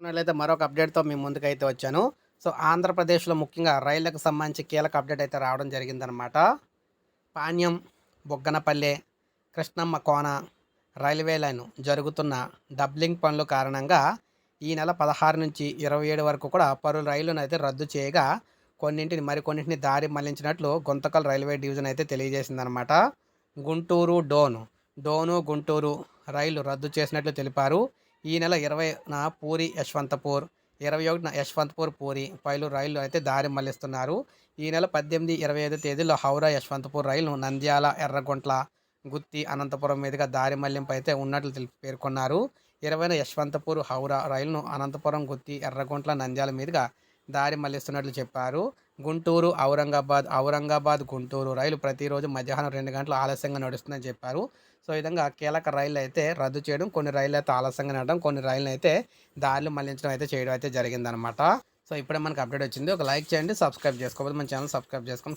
అయితే మరొక అప్డేట్తో మీ ముందుకైతే వచ్చాను. సో ఆంధ్రప్రదేశ్లో ముఖ్యంగా రైళ్ళకు సంబంధించి కీలక అప్డేట్ అయితే రావడం జరిగిందనమాట పాణ్యం బొగ్గనపల్లె కృష్ణమ్మ కోన రైల్వే లైన్ జరుగుతున్న డబ్లింగ్ పనుల కారణంగా ఈ నెల పదహారు నుంచి ఇరవై ఏడు వరకు కూడా పలు రైళ్ళను అయితే రద్దు చేయగా కొన్నింటిని మరికొన్నింటిని దారి మళ్ళించినట్లు గుంతకల్ రైల్వే డివిజన్ అయితే తెలియజేసిందనమాట గుంటూరు డోను డోను గుంటూరు రైలు రద్దు చేసినట్లు తెలిపారు. ఈ నెల ఇరవైన పూరి యశ్వంతపూర్ ఇరవై ఒకటిన యశ్వంతపూర్ పూరి పైలు రైళ్ళు అయితే దారి మళ్ళిస్తున్నారు. ఈ నెల పద్దెనిమిది ఇరవై ఐదు తేదీలో హౌరా యశ్వంతపూర్ రైలు నంద్యాల ఎర్రగొంట్ల గుత్తి అనంతపురం మీదుగా దారి మళ్ళింపు అయితే ఉన్నట్లు తెలిపి పేర్కొన్నారు. ఇరవైన యశ్వంతపూర్ హౌరా రైలును అనంతపురం గుత్తి ఎర్రగొంట్ల నంద్యాల మీదుగా దారి మళ్ళిస్తున్నట్లు చెప్పారు. గుంటూరు ఔరంగాబాద్ ఔరంగాబాద్ గుంటూరు రైలు ప్రతిరోజు మధ్యాహ్నం రెండు గంటలు ఆలస్యంగా నడుస్తుందని చెప్పారు. సో ఈ విధంగా కీలక రైళ్ళు అయితే రద్దు చేయడం కొన్ని రైళ్ళు అయితే ఆలస్యంగా నడడం కొన్ని రైళ్ళు అయితే దారిలో మళ్ళించడం అయితే చేయడం అయితే జరిగిందనమాట సో ఇప్పుడే మనకు అప్డేట్ వచ్చింది. ఒక లైక్ చేయండి సబ్స్క్రైబ్ చేసుకోకపోతే మన ఛానల్ సబ్స్క్రైబ్ చేసుకోండి